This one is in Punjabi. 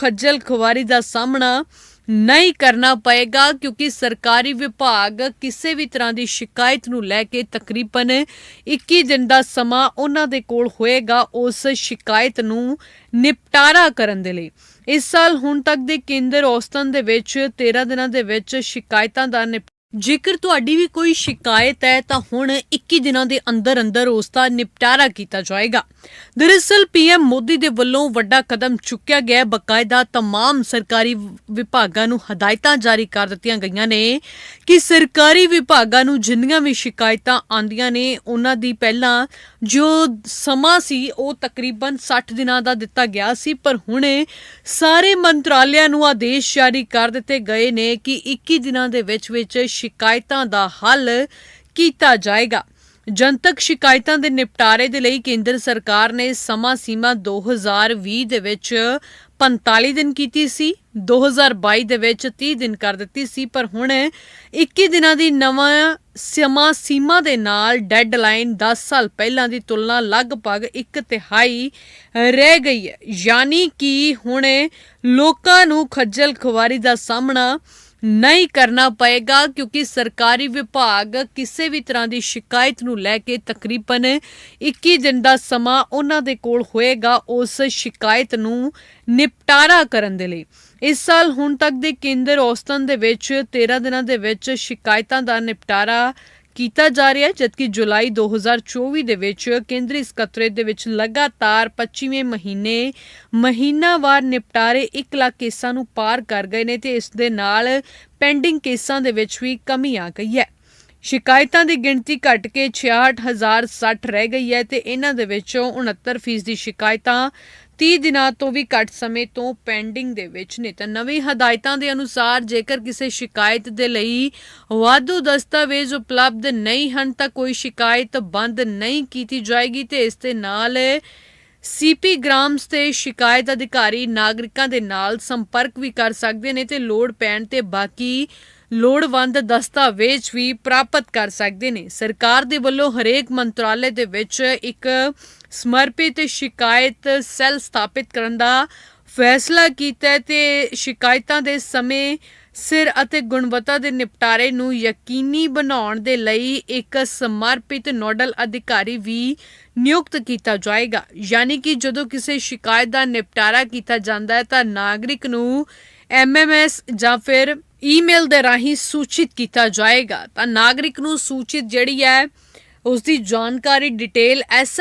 ਖੱਜਲ ਖੁਆਰੀ ਦਾ ਸਾਹਮਣਾ ਨਹੀਂ ਕਰਨਾ ਪਏਗਾ ਕਿਉਂਕਿ ਸਰਕਾਰੀ ਵਿਭਾਗ ਕਿਸੇ ਵੀ ਤਰ੍ਹਾਂ ਦੀ ਸ਼ਿਕਾਇਤ ਨੂੰ ਲੈ ਕੇ ਤਕਰੀਬਨ 21 ਦਿਨ ਦਾ ਸਮਾਂ ਉਹਨਾਂ ਦੇ ਕੋਲ ਹੋਏਗਾ ਉਸ ਸ਼ਿਕਾਇਤ ਨੂੰ ਨਿਪਟਾਰਾ ਕਰਨ ਦੇ ਲਈ। ਇਸ ਸਾਲ ਹੁਣ ਤੱਕ ਦੇ ਕੇਂਦਰ ਔਸਤਨ ਦੇ ਵਿੱਚ 13 ਦਿਨਾਂ ਦੇ ਵਿੱਚ ਸ਼ਿਕਾਇਤਾਂ ਦਾ ਨਿਪ ਜੇਕਰ ਤੁਹਾਡੀ ਵੀ ਕੋਈ ਸ਼ਿਕਾਇਤ ਹੈ ਤਾਂ ਹੁਣ 21 ਦਿਨਾਂ ਦੇ ਅੰਦਰ ਅੰਦਰ ਉਸ ਦਾ ਨਿਪਟਾਰਾ ਕੀਤਾ ਜਾਏਗਾ ਦਰਅਸਲ ਪੀਐਮ ਮੋਦੀ ਦੇ ਵੱਲੋਂ ਵੱਡਾ ਕਦਮ ਚੁੱਕਿਆ ਗਿਆ ਹੈ ਬਕਾਇਦਾ तमाम ਸਰਕਾਰੀ ਵਿਭਾਗਾਂ ਨੂੰ ਹਦਾਇਤਾਂ ਜਾਰੀ ਕਰ ਦਿੱਤੀਆਂ ਗਈਆਂ ਨੇ ਕਿ ਸਰਕਾਰੀ ਵਿਭਾਗਾਂ ਨੂੰ ਜਿੰਨੀਆਂ ਵੀ ਸ਼ਿਕਾਇਤਾਂ ਆਂਦੀਆਂ ਨੇ ਉਹਨਾਂ ਦੀ ਪਹਿਲਾਂ ਜੋ ਸਮਾਂ ਸੀ ਉਹ ਤਕਰੀਬਨ 60 ਦਿਨਾਂ ਦਾ ਦਿੱਤਾ ਗਿਆ ਸੀ ਪਰ ਹੁਣ ਸਾਰੇ ਮੰਤਰਾਲਿਆਂ ਨੂੰ ਆਦੇਸ਼ ਜਾਰੀ ਕਰ ਦਿੱਤੇ ਗਏ ਨੇ ਕਿ 21 ਦਿਨਾਂ ਦੇ ਵਿੱਚ ਵਿੱਚ ਸ਼ਿਕਾਇਤਾਂ ਦਾ ਹੱਲ ਕੀਤਾ ਜਾਏਗਾ। ਜਨਤਕ ਸ਼ਿਕਾਇਤਾਂ ਦੇ ਨਿਪਟਾਰੇ ਦੇ ਲਈ ਕੇਂਦਰ ਸਰਕਾਰ ਨੇ ਸਮਾਂ ਸੀਮਾ 2020 ਦੇ ਵਿੱਚ 45 ਦਿਨ ਕੀਤੀ ਸੀ 2022 ਦੇ ਵਿੱਚ 30 ਦਿਨ ਕਰ ਦਿੱਤੀ ਸੀ, ਪਰ ਹੁਣ 21 ਦਿਨਾਂ ਦੀ ਨਵਾਂ ਸਮਾਂ ਸੀਮਾ ਦੇ ਨਾਲ ਡੈਡਲਾਈਨ 10 ਸਾਲ ਪਹਿਲਾਂ ਦੀ ਤੁਲਨਾ ਲਗਭਗ ਇੱਕ ਤਿਹਾਈ ਰਹਿ ਗਈ ਹੈ। ਯਾਨੀ ਕਿ ਹੁਣ ਲੋਕਾਂ ਨੂੰ ਖੱਜਲ ਖੁਆਰੀ ਦਾ ਸਾਹਮਣਾ ਨਹੀਂ ਕਰਨਾ ਪਏਗਾ ਕਿਉਂਕਿ ਸਰਕਾਰੀ ਵਿਭਾਗ ਕਿਸੇ ਵੀ ਤਰ੍ਹਾਂ ਦੀ ਸ਼ਿਕਾਇਤ ਨੂੰ ਲੈ ਕੇ ਤਕਰੀਬਨ 21 ਦਿਨ ਦਾ ਸਮਾਂ ਉਹਨਾਂ ਦੇ ਕੋਲ ਹੋਏਗਾ ਉਸ ਸ਼ਿਕਾਇਤ ਨੂੰ ਨਿਪਟਾਰਾ ਕਰਨ ਦੇ ਲਈ। ਇਸ ਸਾਲ ਹੁਣ ਤੱਕ ਦੇ ਕੇਂਦਰ ਔਸਤਨ ਦੇ ਵਿੱਚ 13 ਦਿਨਾਂ ਦੇ ਵਿੱਚ ਸ਼ਿਕਾਇਤਾਂ ਦਾ ਨਿਪਟਾਰਾ ਕੀਤਾ ਜਾ ਰਿਹਾ ਹੈ, ਜਦਕਿ ਜੁਲਾਈ 2024 ਦੇ ਵਿੱਚ ਕੇਂਦਰੀ ਸਕੱਤਰੇਤ ਦੇ ਵਿੱਚ ਲਗਾਤਾਰ 25ਵੇਂ ਮਹੀਨੇ ਮਹੀਨਾਵਾਰ ਨਿਪਟਾਰੇ 1 ਲੱਖ ਕੇਸਾਂ ਨੂੰ ਪਾਰ ਕਰ ਗਏ ਨੇ ਤੇ ਇਸ ਦੇ ਨਾਲ ਪੈਂਡਿੰਗ ਕੇਸਾਂ ਦੇ ਵਿੱਚ ਵੀ ਕਮੀ ਆ ਗਈ ਹੈ। ਸ਼ਿਕਾਇਤਾਂ ਦੀ ਗਿਣਤੀ ਘਟ ਕੇ 66060 ਰਹਿ ਗਈ ਹੈ ਤੇ ਇਹਨਾਂ ਦੇ ਵਿੱਚੋਂ 69% ਦੀ ਸ਼ਿਕਾਇਤਾਂ 30 ਦਿਨਾਂ ਤੋਂ ਵੀ ਘੱਟ ਸਮੇਂ ਤੋਂ ਪੈਂਡਿੰਗ ਦੇ ਵਿੱਚ ਨੇ। ਤਾਂ ਨਵੀਂ ਹਦਾਇਤਾਂ ਦੇ ਅਨੁਸਾਰ ਜੇਕਰ ਕਿਸੇ ਸ਼ਿਕਾਇਤ ਦੇ ਲਈ ਵਾਧੂ ਦਸਤਾਵੇਜ਼ ਉਪਲਬਧ ਨਹੀਂ ਹਨ ਤਾਂ ਕੋਈ ਸ਼ਿਕਾਇਤ ਬੰਦ ਨਹੀਂ ਕੀਤੀ ਜਾਏਗੀ ਤੇ ਇਸ ਦੇ ਨਾਲ ਸੀਪੀ ਗ੍ਰਾਮਸ ਤੇ ਸ਼ਿਕਾਇਤ ਅਧਿਕਾਰੀ ਨਾਗਰਿਕਾਂ ਦੇ ਨਾਲ ਸੰਪਰਕ ਵੀ ਕਰ ਸਕਦੇ ਨੇ ਤੇ ਲੋੜ ਪੈਣ ਤੇ ਬਾਕੀ ਲੋੜਵੰਦ ਦਸਤਾਵੇਜ਼ ਵੀ ਪ੍ਰਾਪਤ ਕਰ ਸਕਦੇ ਨੇ। ਸਰਕਾਰ ਦੇ ਵੱਲੋਂ ਹਰੇਕ ਮੰਤਰਾਲੇ ਦੇ ਵਿੱਚ ਇੱਕ ਸਮਰਪਿਤ ਸ਼ਿਕਾਇਤ ਸੈੱਲ ਸਥਾਪਿਤ ਕਰਨ ਦਾ ਫੈਸਲਾ ਕੀਤਾ ਹੈ ਤੇ ਸ਼ਿਕਾਇਤਾਂ ਦੇ ਸਮੇਂ ਸਿਰ ਅਤੇ ਗੁਣਵੱਤਾ ਦੇ ਨਿਪਟਾਰੇ ਨੂੰ ਯਕੀਨੀ ਬਣਾਉਣ ਦੇ ਲਈ ਇੱਕ ਸਮਰਪਿਤ ਨੋਡਲ ਅਧਿਕਾਰੀ ਵੀ ਨਿਯੁਕਤ ਕੀਤਾ ਜਾਏਗਾ। ਯਾਨੀ ਕਿ ਜਦੋਂ ਕਿਸੇ ਸ਼ਿਕਾਇਤ ਦਾ ਨਿਪਟਾਰਾ ਕੀਤਾ ਜਾਂਦਾ ਹੈ ਤਾਂ ਨਾਗਰਿਕ ਨੂੰ ਐਮਐਮਐਸ ਜਾਂ ਫਿਰ ਈਮੇਲ ਦੇ ਰਾਹੀਂ ਸੂਚਿਤ ਕੀਤਾ ਜਾਏਗਾ। ਤਾਂ ਨਾਗਰਿਕ ਨੂੰ ਸੂਚਿਤ ਜਿਹੜੀ ਹੈ ਉਸ ਦੀ ਜਾਣਕਾਰੀ ਡਿਟੇਲ ਐਸ